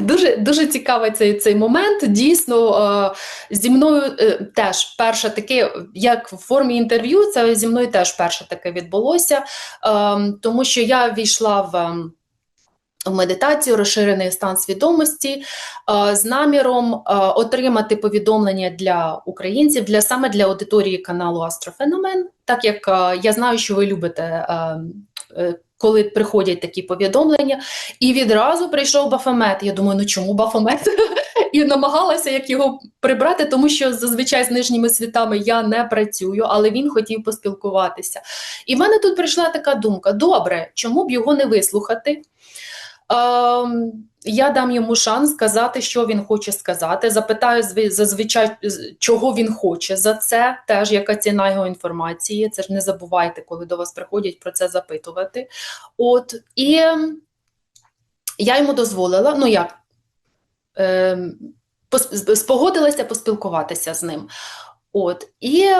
Дуже дуже цікавий цей цей момент. Дійсно, е, зі мною е, теж перше таке, як в формі інтерв'ю, це зі мною теж перше таке відбулося, е, тому що я війшла в. ем, медитацію розширений стан свідомості е, з наміром отримати повідомлення для українців, для саме для аудиторії каналу Астрофеномен, так як я знаю, що ви любите, е, е, коли приходять такі повідомлення. І відразу прийшов Бафомет. Я думаю, ну чому Бафомет? І намагалася як його прибрати, тому що зазвичай з нижніми світами я не працюю, але він хотів поспілкуватися. І в мене тут прийшла така думка: добре, чому б його не вислухати? Ем, я дам йому шанс сказати, що він хоче сказати. Запитаю зазвичай, чого він хоче за це, теж яка ціна його інформації. Це ж не забувайте, коли до вас приходять про це запитувати. От і я йому дозволила, ну як пос- спогодилася поспілкуватися з ним. От і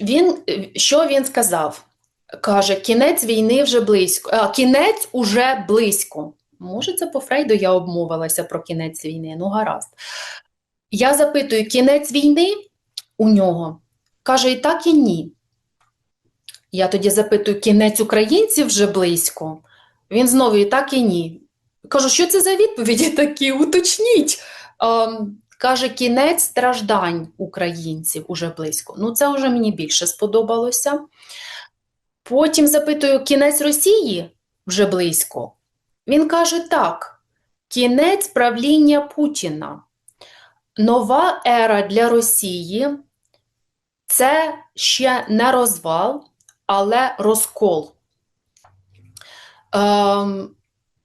він що він сказав? Каже, кінець війни вже близько. А, кінець уже близько. Може, це по Фрейду я обмовилася про кінець війни. Ну, гаразд. Я запитую, кінець війни у нього? Каже, і так, і ні. Я тоді запитую, кінець українців вже близько? Він знову і так, і ні. Кажу, що це за відповіді такі? Уточніть. Ем, каже, кінець страждань українців уже близько. Ну, це вже мені більше сподобалося. Потім запитую, кінець Росії вже близько. Він каже так: кінець правління Путіна. Нова ера для Росії це ще не розвал, але розкол. Ем,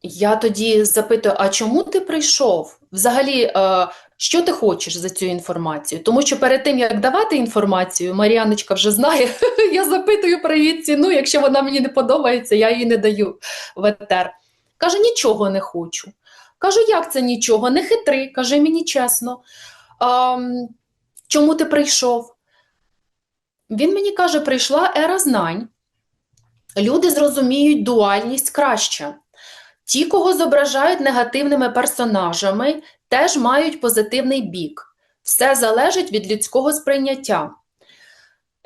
я тоді запитую: а чому ти прийшов? Взагалі, е, що ти хочеш за цю інформацію? Тому що перед тим, як давати інформацію, Мар'яночка вже знає, я запитую про її ціну. Якщо вона мені не подобається, я її не даю в етер. Каже, нічого не хочу. Кажу, як це нічого? Не хитри, каже мені чесно. «Ам, чому ти прийшов? Він мені каже, прийшла ера знань. Люди зрозуміють дуальність краще. Ті, кого зображають негативними персонажами, теж мають позитивний бік. Все залежить від людського сприйняття.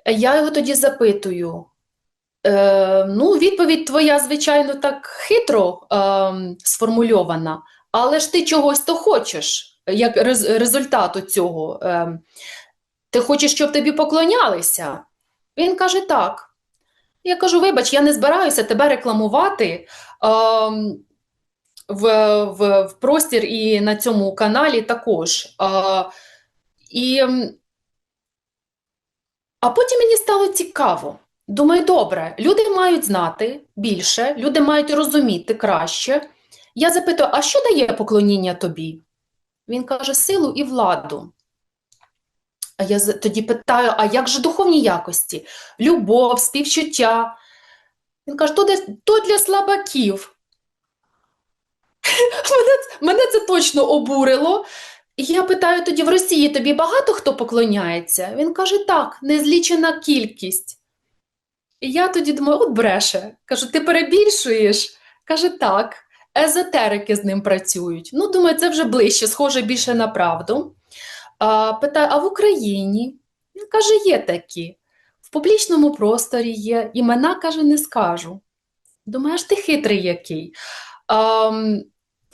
Я його тоді запитую. Е, ну, відповідь твоя, звичайно, так хитро е, сформульована, але ж ти чогось то хочеш, як рез, результату цього. Е, ти хочеш, щоб тобі поклонялися? Він каже, так. Я кажу, вибач, я не збираюся тебе рекламувати е, в, в, в простір і на цьому каналі також. Е, і, а потім мені стало цікаво. Думаю, добре, люди мають знати більше, люди мають розуміти краще. Я запитую, а що дає поклоніння тобі? Він каже, силу і владу. А я тоді питаю, а як же духовні якості? Любов, співчуття. Він каже, то, де- то для слабаків. Мене, мене це точно обурило. І я питаю тоді, в Росії тобі багато хто поклоняється? Він каже, так, незлічена кількість. І я тоді думаю, от бреше. Кажу, ти перебільшуєш? Каже, так. Езотерики з ним працюють. Ну, думаю, це вже ближче, схоже більше на правду. А, питаю, а в Україні? Він каже, є такі. В публічному просторі є. Імена, каже, не скажу. Думаю, аж ти хитрий який. Ам,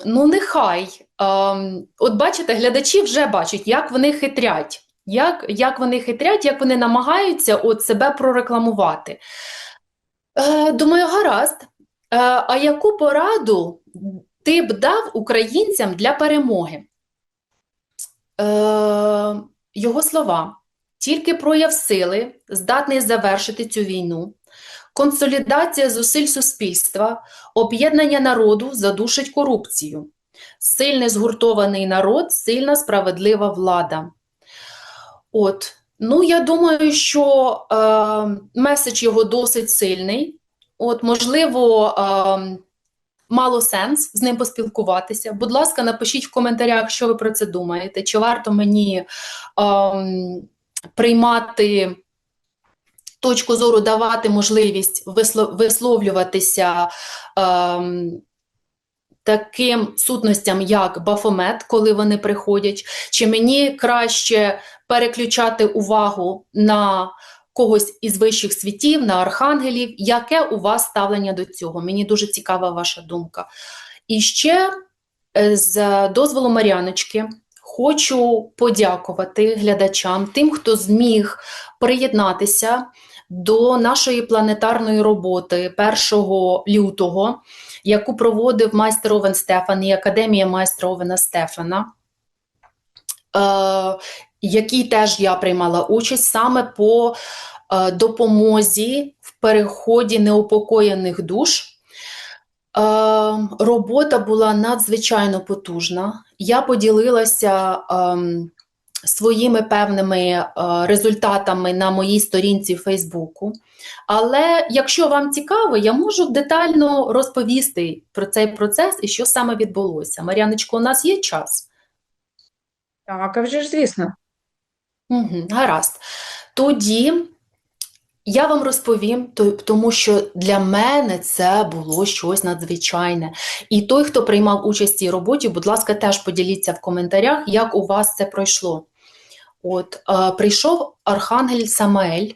ну, нехай. Ам, от бачите, глядачі вже бачать, як вони хитрять. Як, як вони хитрять, як вони намагаються от себе прорекламувати. Е, думаю, гаразд. Е, а яку пораду ти б дав українцям для перемоги? Е, його слова. Тільки прояв сили здатний завершити цю війну. Консолідація зусиль суспільства, об'єднання народу задушить корупцію. Сильний згуртований народ, сильна справедлива влада. От, ну я думаю, що е, меседж його досить сильний. От, можливо, е, мало сенс з ним поспілкуватися. Будь ласка, напишіть в коментарях, що ви про це думаєте. Чи варто мені е, приймати точку зору, давати можливість висло- висловлюватися. Е, таким сутностям, як Бафомет, коли вони приходять, чи мені краще переключати увагу на когось із вищих світів, на архангелів? Яке у вас ставлення до цього? Мені дуже цікава ваша думка. І ще е, з дозволу Мар'яночки. Хочу подякувати глядачам, тим, хто зміг приєднатися до нашої планетарної роботи 1 лютого, яку проводив майстер Овен Стефан і Академія майстра Овена Стефана, е, якій теж я приймала участь саме по е, допомозі в переході неупокоєних душ. Е, робота була надзвичайно потужна. Я поділилася ем, своїми певними е, результатами на моїй сторінці в Фейсбуку. Але якщо вам цікаво, я можу детально розповісти про цей процес і що саме відбулося. Мар'яночко, у нас є час? Так, а вже ж звісно. Угу, гаразд. Тоді я вам розповім, тому що для мене це було щось надзвичайне. І той, хто приймав участь в цій роботі, будь ласка, теж поділіться в коментарях, як у вас це пройшло. От, е, прийшов Архангель Самаель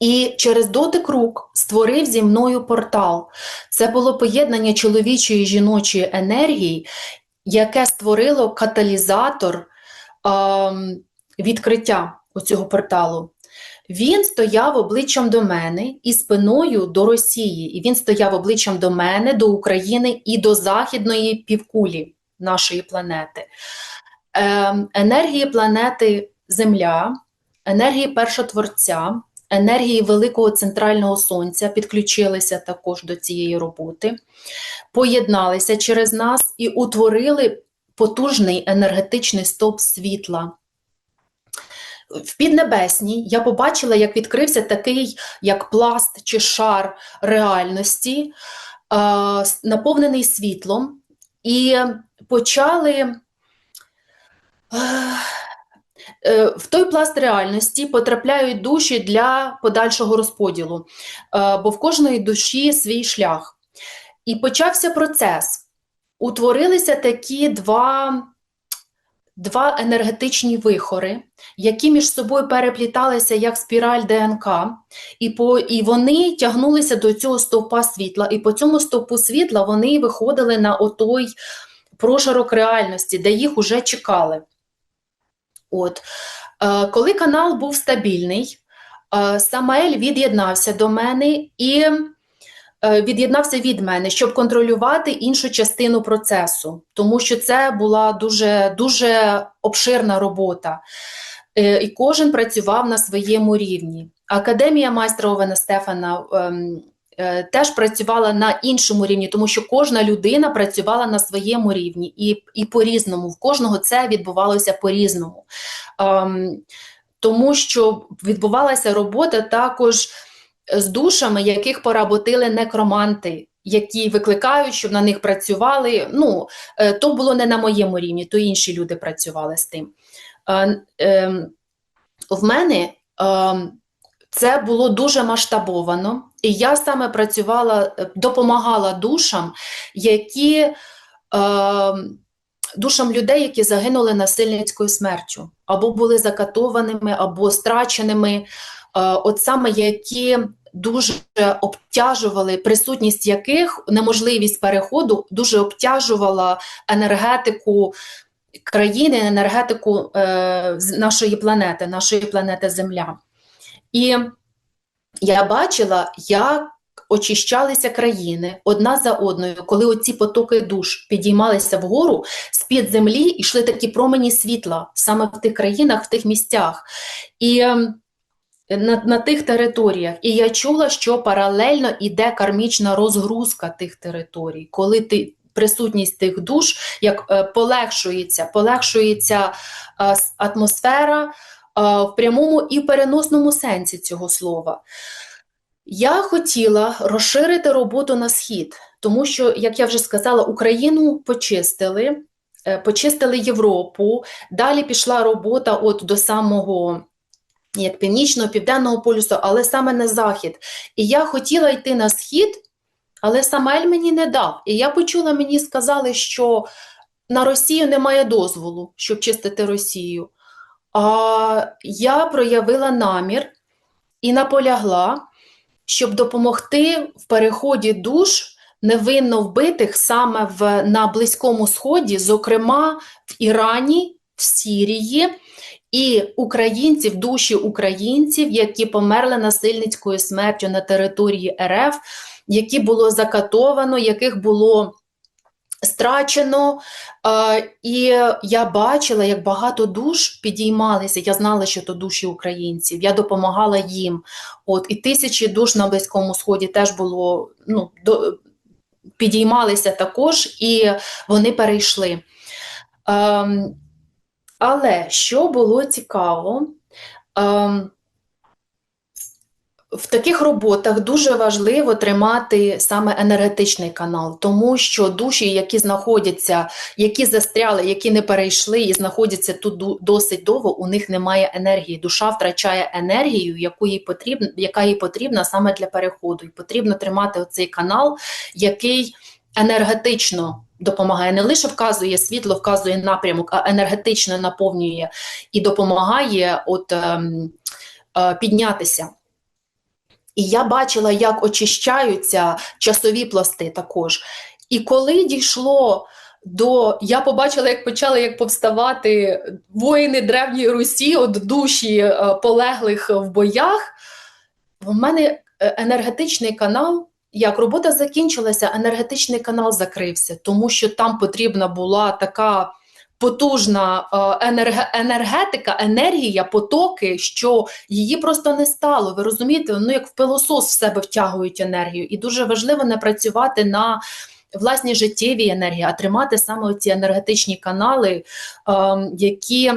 і через дотик рук створив зі мною портал. Це було поєднання чоловічої і жіночої енергії, яке створило каталізатор ем, відкриття цього порталу. Він стояв обличчям до мене і спиною до Росії. І він стояв обличчям до мене, до України і до західної півкулі нашої планети. Ем, енергії планети Земля, енергії першотворця, енергії Великого Центрального Сонця підключилися також до цієї роботи, поєдналися через нас і утворили потужний енергетичний стовп світла. В Піднебесній я побачила, як відкрився такий, як пласт чи шар реальності, наповнений світлом, і почали е, е, в той пласт реальності потрапляють душі для подальшого розподілу, е, бо в кожної душі свій шлях. І почався процес. Утворилися такі два, два енергетичні вихори, які між собою перепліталися як спіраль ДНК, і, по, і вони тягнулися до цього стовпа світла. І по цьому стовпу світла вони виходили на отой прошарок реальності, де їх уже чекали. От. Е, коли канал був стабільний, е, Самаель від'єднався до мене і е, від'єднався від мене, щоб контролювати іншу частину процесу, тому що це була дуже, дуже обширна робота. І кожен працював на своєму рівні. Академія майстра Овена Стефана ем, теж працювала на іншому рівні, тому що кожна людина працювала на своєму рівні і, і по-різному. В кожного це відбувалося по-різному. Ем, тому що відбувалася робота також з душами, яких поработили некроманти, які викликають, щоб на них працювали. Ну, е, то було не на моєму рівні, то інші люди працювали з тим. Е, ем, В мене ем, це було дуже масштабовано, і я саме працювала, е, допомагала душам, які ем, душам людей, які загинули насильницькою смертю, або були закатованими, або страченими, е, от саме які дуже обтяжували, присутність яких неможливість переходу дуже обтяжувала енергетику країни, енергетику е, нашої планети, нашої планети Земля. І я бачила, як очищалися країни одна за одною, коли оці потоки душ підіймалися вгору, з-під землі йшли такі промені світла саме в тих країнах, в тих місцях. І ем, на, на тих територіях. І я чула, що паралельно іде кармічна розгрузка тих територій, коли ти. Присутність тих душ як е, полегшується, полегшується е, атмосфера в прямому і переносному сенсі цього слова. Я хотіла розширити роботу на схід, тому що, як я вже сказала, Україну почистили, е, почистили Європу. Далі пішла робота от до самого як північного, південного полюсу, але саме на захід. І я хотіла йти на схід, але Самель мені не дав. І я почула, мені сказали, що на Росію немає дозволу, щоб чистити Росію. А я проявила намір і наполягла, щоб допомогти в переході душ невинно вбитих саме в, на Близькому Сході, зокрема в Ірані, в Сірії, і українців, душі українців, які померли насильницькою смертю на території РФ, які було закатовано, яких було страчено. І я бачила, як багато душ підіймалися. Я знала, що то душі українців. Я допомагала їм. От і тисячі душ на Близькому Сході теж було ну, до, підіймалися також, і вони перейшли. Ем, але що було цікаво, ем, в таких роботах дуже важливо тримати саме енергетичний канал, тому що душі, які знаходяться, які застряли, які не перейшли і знаходяться тут досить довго, у них немає енергії. Душа втрачає енергію, яку їй потрібна, яка їй потрібна саме для переходу. І потрібно тримати оцей канал, який енергетично допомагає, не лише вказує світло, вказує напрямок, а енергетично наповнює і допомагає от, ем, е, піднятися. І я бачила, як очищаються часові пласти також. І коли дійшло до. Я побачила, як почали як повставати воїни Древньої Русі, от душі е, полеглих в боях, в мене е, енергетичний канал. Як робота закінчилася, енергетичний канал закрився, тому що там потрібна була така потужна е, енергетика, енергія, потоки, що її просто не стало. Ви розумієте, ну як в пилосос в себе втягують енергію. І дуже важливо не працювати на власній життєвій енергії, а тримати саме ці енергетичні канали, е, які.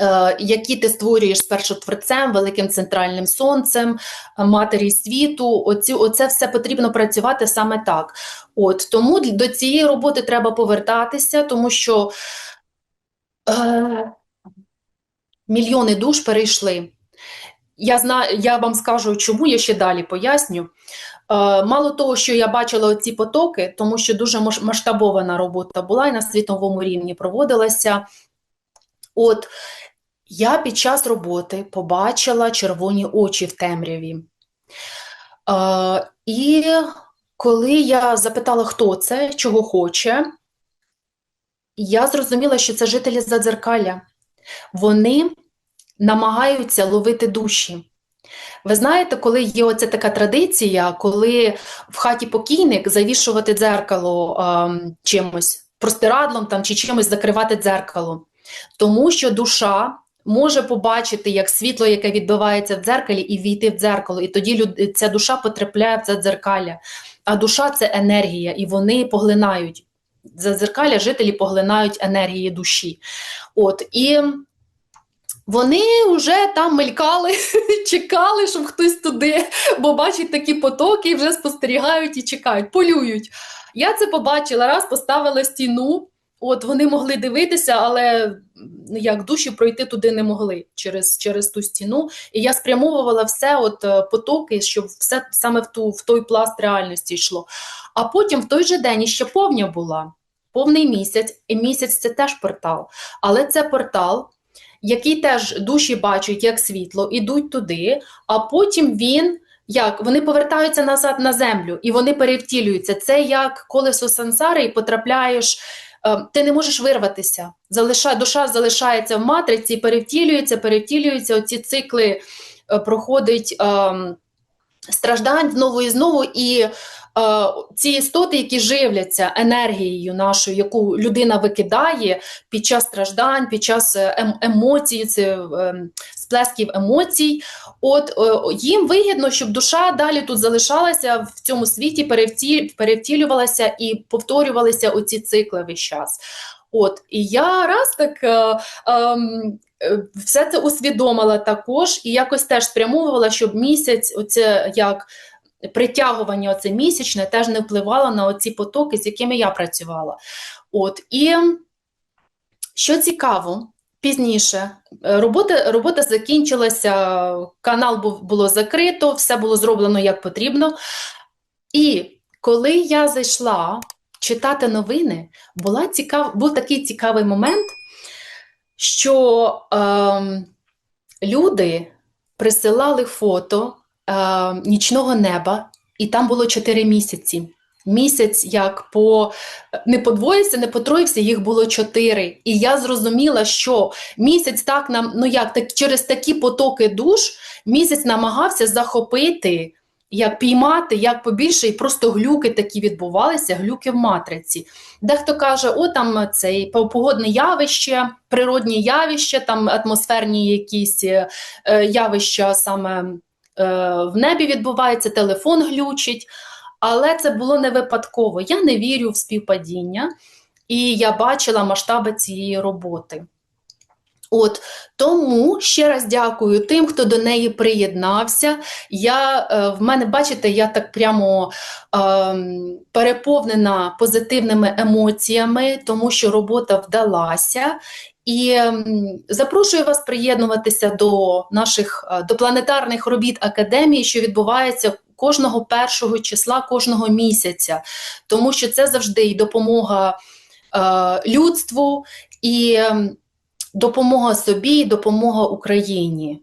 Е, Які ти створюєш з першотворцем, великим центральним сонцем, матері світу, оці, оце все потрібно працювати саме так. От тому до цієї роботи треба повертатися, тому що е, мільйони душ перейшли. Я знаю, я вам скажу, чому я ще далі поясню. Е, мало того, що я бачила оці потоки, тому що дуже масштабована робота була і на світовому рівні проводилася. От я під час роботи побачила червоні очі в темряві. Е, і коли я запитала, хто це, чого хоче, я зрозуміла, що це жителі Задзеркалля. Вони намагаються ловити душі. Ви знаєте, коли є оця така традиція, коли в хаті покійник завішувати дзеркало ем, чимось, простирадлом там, чи чимось закривати дзеркало. Тому що душа може побачити як світло, яке відбивається в дзеркалі, і війти в дзеркало. І тоді люд... ця душа потрапляє в це дзеркалля. А душа це енергія, і вони поглинають. Задзеркалля жителі поглинають енергії душі. От, і вони вже там мелькали, чекали, щоб хтось туди, бо бачать такі потоки і вже спостерігають і чекають, полюють. Я це побачила, раз поставила стіну. От вони могли дивитися, але ну, як душі пройти туди не могли через, через ту стіну. І я спрямовувала все, от е, потоки, щоб все саме в ту в той пласт реальності йшло. А потім в той же день іще повня була, повний місяць, і місяць це теж портал. Але це портал, який теж душі бачать як світло, ідуть туди, а потім він. Як вони повертаються назад на землю і вони перевтілюються. Це як колесо сансари, і потрапляєш, ти не можеш вирватися. Залиша, душа залишається в матриці, перевтілюється, перевтілюється. Оці цикли е, проходить е, страждань знову і знову. І е, ці істоти, які живляться енергією нашою, яку людина викидає під час страждань, під час е, ем, емоцій, це, е, сплесків емоцій. От е, їм вигідно, щоб душа далі тут залишалася в цьому світі, перевтілювалася і повторювалися оці цикли весь час. От, і я раз так е, ем, е, все це усвідомила також і якось теж спрямовувала, щоб місяць, оце як притягування оце місячне, теж не впливало на оці потоки, з якими я працювала. От, і що цікаво, пізніше е, робота, робота закінчилася, канал був, було закрито, все було зроблено як потрібно. І коли я зайшла читати новини, була цікав... був такий цікавий момент, що ем, люди присилали фото е, нічного неба, і там було 4 місяці. Місяць як по не подвоївся, не потроївся, їх було 4. І я зрозуміла, що місяць так нам, ну як так через такі потоки душ, місяць намагався захопити, як піймати, як побільше, і просто глюки такі відбувалися, глюки в матриці. Дехто каже, о, там цей погодне явище, природні явища, там атмосферні якісь е, явища саме в небі відбуваються, телефон глючить. Але це було не випадково. Я не вірю в співпадіння, і я бачила масштаби цієї роботи. От тому ще раз дякую тим, хто до неї приєднався. Я, е, в мене, бачите, я так прямо е, переповнена позитивними емоціями, тому що робота вдалася. І запрошую вас приєднуватися до наших е, до планетарних робіт академії, що відбувається кожного першого числа кожного місяця, тому що це завжди і допомога е, людству, і ем, допомога собі, і допомога Україні.